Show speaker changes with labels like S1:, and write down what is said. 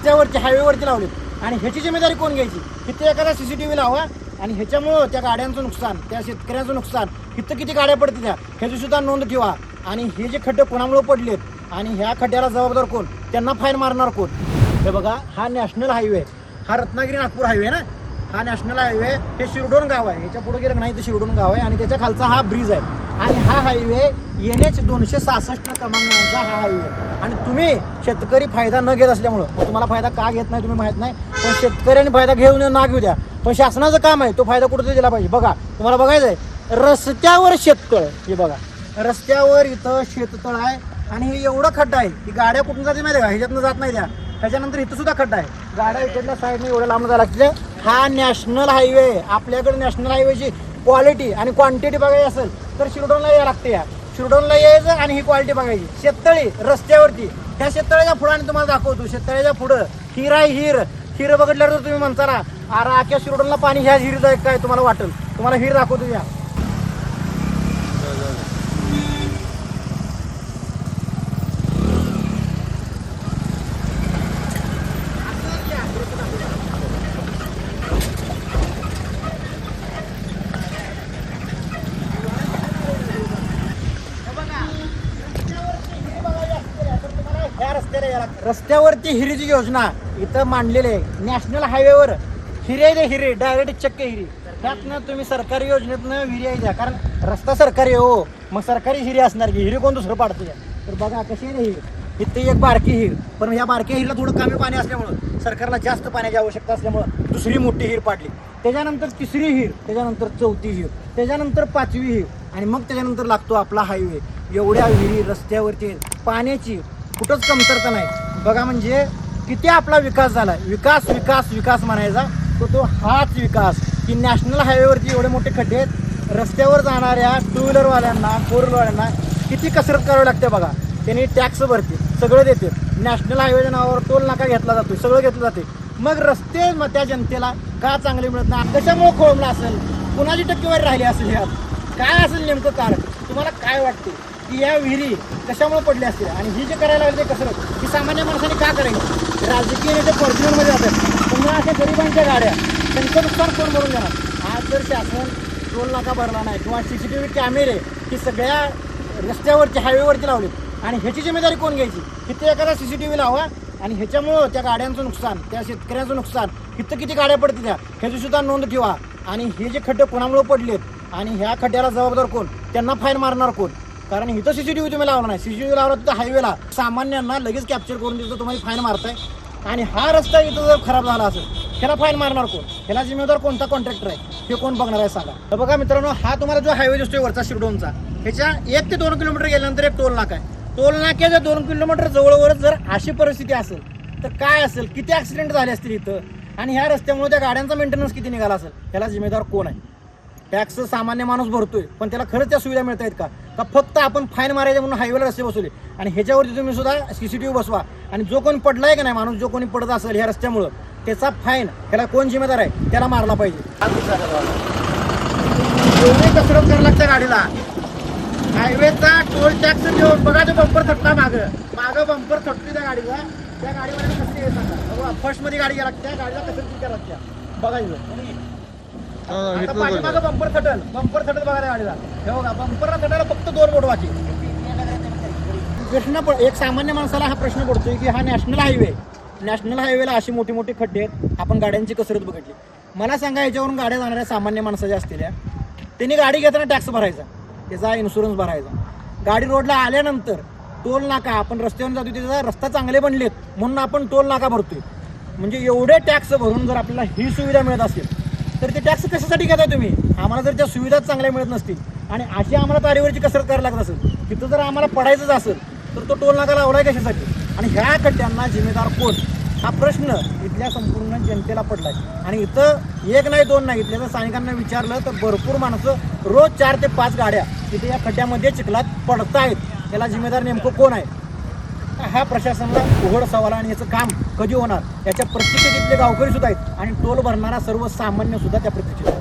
S1: रस्त्यावरती हायवेवरती लावलेत आणि ह्याची जिम्मेदारी कोण घ्यायची? तिथे एखादा सी सी टी व्ही लावा आणि ह्याच्यामुळं त्या गाड्यांचं नुकसान त्या शेतकऱ्यांचं नुकसान इथं किती गाड्या पडतील त्या ह्याची सुद्धा नोंद ठेवा. आणि हे जे खड्डे कोणामुळे पडलेत आणि ह्या खड्ड्याला जबाबदार कोण? त्यांना फाईन मारणार कोण? हे बघा हा नॅशनल हायवे हा रत्नागिरी नागपूर हायवे ना? हा नॅशनल हायवे हे शिरडोन गाव आहे. याच्यापुढे गेलं नाही तर शिरडोन गाव आहे. आणि त्याच्या खालचा हा ब्रिज आहे. आणि हा हायवे एन एच दोनशे सहासष्ट क्रमांकाचा हा हायवे आणि तुम्ही शेतकरी फायदा न घेत असल्यामुळं तुम्हाला फायदा का घेत नाही तुम्ही माहीत नाही पण शेतकऱ्यांनी फायदा घेऊन ना घेऊ द्या. पण शासनाचं काम आहे तो फायदा कुठे दिला पाहिजे. बघा तुम्हाला बघायचं आहे रस्त्यावर शेततळ हे बघा रस्त्यावर इथं शेततळ आहे. आणि हे एवढं खड्डा आहे की गाड्या कुठून जाते माहिती का? ह्याच्यातनं जात नाही त्या. त्याच्यानंतर इथं सुद्धा खड्डा आहे. गाड्या इकडल्या साईडने एवढ्या लांब जायला लागते हा नॅशनल हायवे आहे. आपल्याकडे नॅशनल हायवेची क्वालिटी आणि क्वांटिटी बघायची असेल तर शिरडोनला यायला लागते या शिरडोनला यायचं आणि ही क्वालिटी बघायची. शेततळी रस्त्यावरती. ह्या शेततळ्याच्या पुढं आणि तुम्हाला दाखवतो. शेततळ्याच्या पुढं हिर आहे हिर. हिर बघितल्यावर तुम्ही म्हणता ना अरे आख्या शिरडोनला पाणी ह्या हिरीचं काय तुम्हाला वाटेल? तुम्हाला हिर दाखवतो या या रस्त्याला यायला लागतं. रस्त्यावरती हिरीची योजना इथं मांडलेली आहे नॅशनल हायवेवर हिरे दे हिरे डायरेक्ट चक्क हिरी. त्यातनं तुम्ही सरकारी योजनेतनं विहिरी द्या कारण रस्ता सरकारी आहे हो. मग सरकारी हिरी असणार की हिरी कोण दुसरं पाडते तर बघा कशी आहे हिर इथे एक बारकी हिर. पण ह्या बारक्या हिरला थोडं कमी पाणी असल्यामुळं सरकारला जास्त पाण्याची आवश्यकता असल्यामुळं दुसरी मोठी हिर पाडली. त्याच्यानंतर तिसरी हिर त्याच्यानंतर चौथी हिर त्याच्यानंतर पाचवी हिर आणि मग त्याच्यानंतर लागतो आपला हायवे. एवढ्या विहिरी रस्त्यावरती पाण्याची कुठंच कमतरता नाही. बघा म्हणजे किती आपला विकास झाला. विकास विकास विकास म्हणायचा. तो तो हाच विकास. की नॅशनल हायवेवरती एवढे मोठे खड्डे आहेत. रस्त्यावर जाणाऱ्या टू व्हीलरवाल्यांना फोर व्हीलरवाल्यांना किती कसरत करावी लागते बघा. त्यांनी टॅक्स भरते सगळं देते. नॅशनल हायवेच्या नावावर टोल नाका घेतला जातो सगळं घेतलं जाते. मग रस्ते मग त्या जनतेला का चांगले मिळत नाही? कशामुळे खोळंबला असेल? कुणाची टक्केवारी राहिली असेल यात? काय असेल नेमकं कारण? तुम्हाला काय वाटते? की या विहिरी कशामुळे पडल्या असतील? आणि ही जे करायला लागली कसरत ही सामान्य माणसाने का करायची? राजकीय नेते फॉर्च्युनरमध्ये जातात. पुन्हा अशा गरिबांच्या गाड्या त्यांचं नुकसान कोण भरून देणार? आज जर शासन टोल नाका भरला नाही किंवा सी सी टी व्ही कॅमेरे ही सगळ्या रस्त्यावरती हायवेवरती लावले आणि ह्याची जिम्मेदारी कोण घ्यायची? तिथे एखादा सी सी टी व्ही लावा आणि ह्याच्यामुळं त्या गाड्यांचं नुकसान त्या शेतकऱ्यांचं नुकसान इथं किती गाड्या पडतील त्या ह्याची सुद्धा नोंद ठेवा. आणि हे जे खड्डे कोणामुळे पडलेत? आणि ह्या खड्ड्याला जबाबदार कोण? त्यांना फाईन मारणार कोण? कारण इथं सीसीटीव्ही तुम्ही लावला नाही. सीसीटीव्ही लावला तिथं हायवेला सामान्यांना लगेच कॅप्चर करून देतो तुम्ही फाईन मारताय. आणि हा रस्ता इथं जर खराब झाला असेल ह्याला फाईन मारणार कोण? ह्याला जिम्मेदार कोणता कॉन्ट्रॅक्टर आहे? हे कोण बघणार आहे सांगा. तर बघा मित्रांनो हा तुम्हाला जो हायवे दिसतोय वरचा शिरडोनचा ह्याच्या एक ते दोन किलोमीटर गेल्यानंतर एक टोल नाका आहे. टोल नाक्याच्या दोन किलोमीटर जवळवरच जर अशी परिस्थिती असेल तर काय असेल? किती ऍक्सिडेंट झाले असतील इथं? आणि ह्या रस्त्यामुळे त्या गाड्यांचा मेंटेनन्स किती निघाला असेल? ह्याला जिम्मेदार कोण आहे? टॅक्स सामान्य माणूस भरतोय पण त्याला खरंच त्या सुविधा मिळत आहेत का? का फक्त आपण फाईन मारायचे म्हणून हायवेला रस्ते बसवले? आणि ह्याच्यावरती तुम्ही सुद्धा सीसीटीव्ही बसवा. आणि जो कोणी पडलाय का नाही माणूस जो कोणी पडत असेल ह्या रस्त्यामुळं त्याचा फाईन त्याला कोण जिम्मेदार आहे? त्याला मारला पाहिजे. कसरत करायला लागते गाडीला. हायवेचा टोल टॅक्स देऊन बघा तो बंपर थटला माग. माग बंपर थटली त्या गाडीला. त्या गाडीवर कसं येत फर्स्टमध्ये गाडी घ्या लागते गाडीला कसं करायला लागत्या बघा आता पाठीमागं बंपर थटल बंपर थटल बघा त्या गाडीला. हे बघा बंपरला फक्त दोन बोट वाची. प्रश्न पड एक सामान्य माणसाला हा प्रश्न पडतोय की हा नॅशनल हायवे नॅशनल हायवेला अशी मोठी मोठी खड्डे आहेत. आपण गाड्यांची कसरत बघितली. मला सांगा याच्यावरून गाड्या जाणाऱ्या सामान्य माणसाच्या असलेल्या त्यांनी गाडी घेताना टॅक्स भरायचा. त्याचा इन्शुरन्स भरायचा. गाडी रोडला आल्यानंतर टोल नाका आपण रस्त्यावर जातो त्याचा रस्ता चांगले बनलेत म्हणून आपण टोल नाका भरतोय. म्हणजे एवढे टॅक्स भरून जर आपल्याला ही सुविधा मिळत असेल तर ते टॅक्स कशासाठी घेताय तुम्ही? आम्हाला जर त्या सुविधाच चांगल्या मिळत नसतील आणि अशी आम्हाला तारीवरची कसरत करायला लागत असेल तिथं जर आम्हाला पडायचंच असेल तर तो टोल नाका लावलाय कशासाठी? आणि ह्या खड्ड्यांना जिम्मेदार कोण? हा प्रश्न इथल्या संपूर्ण जनतेला पडलाय. आणि इथं एक नाही दोन नाही इथल्या जर स्थानिकांना विचारलं तर भरपूर माणसं रोज चार ते पाच गाड्या तिथे या खड्ड्यामध्ये चिखलात पडतायत. त्याला जिम्मेदार नेमकं कोण आहे? हा प्रशासनाला उघड सवाल आणि याचं काम कधी होणार? याच्या प्रत्येक इथले गावकरी सुद्धा आहेत आणि टोल भरणारा सर्वसामान्य सुद्धा त्या प्रत्यक्षात